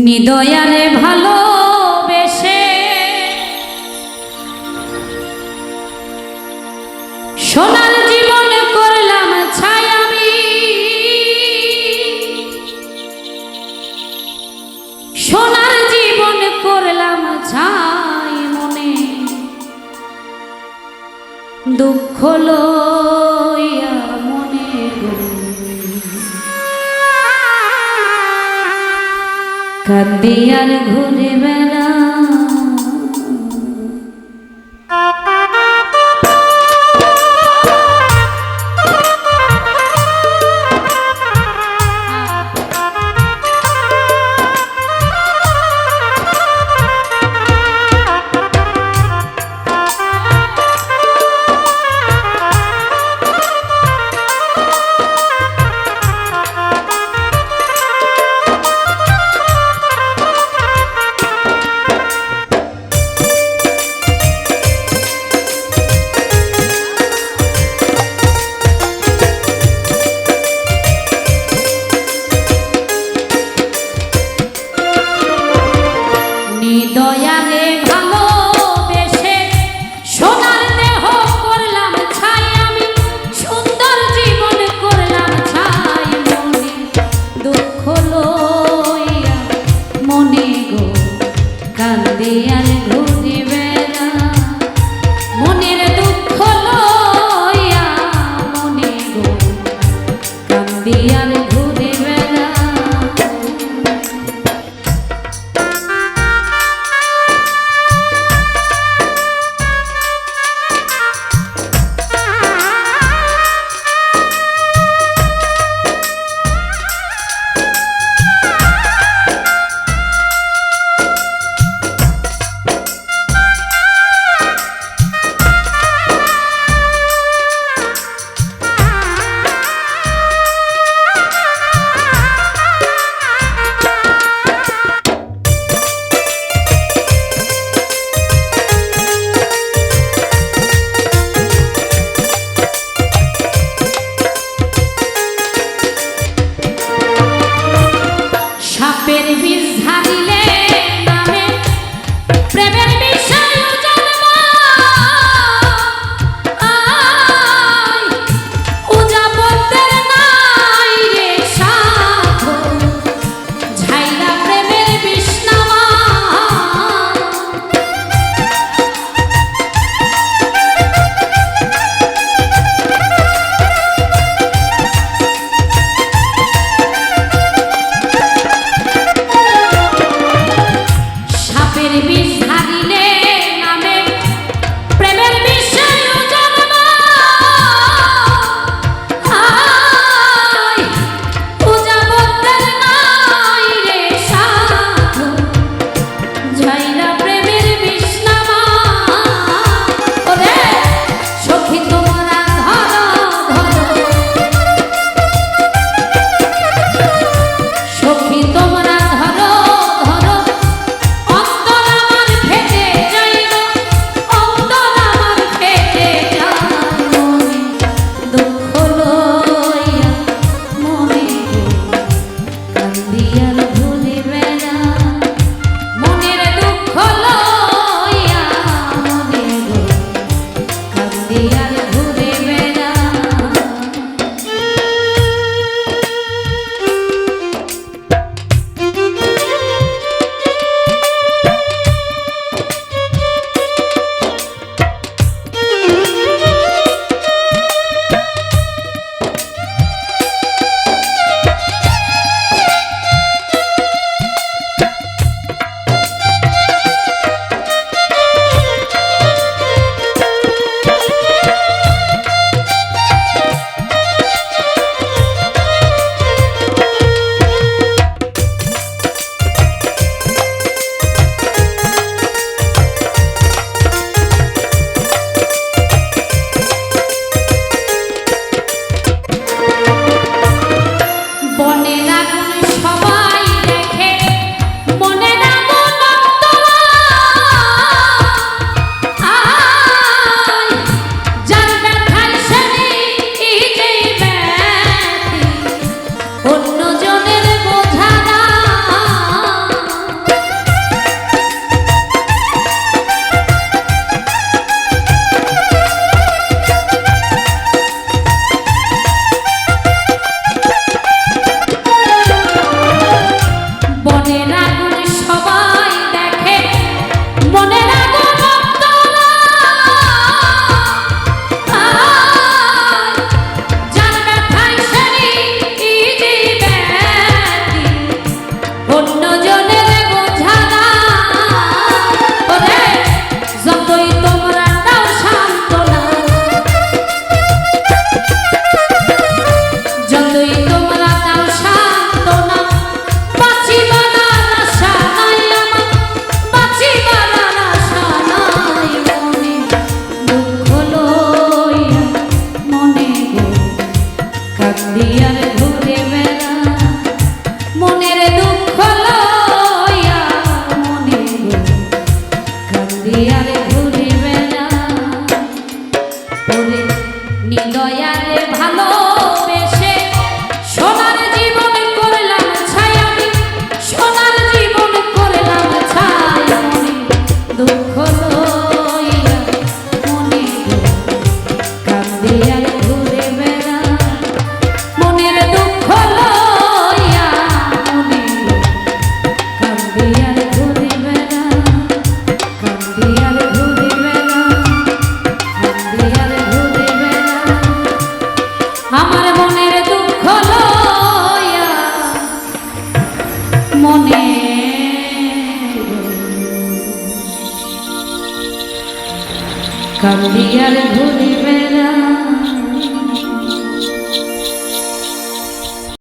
তুমি দয়ারে ভালোবেসে সোনার জীবন করলাম ছায়াবি। সোনার জীবন করলাম ছাই মনে। দুঃখ লোক কাঁদিয়ার ঘুরে বেলা মনে। কান্দিয়ার ঘুরি বেড়া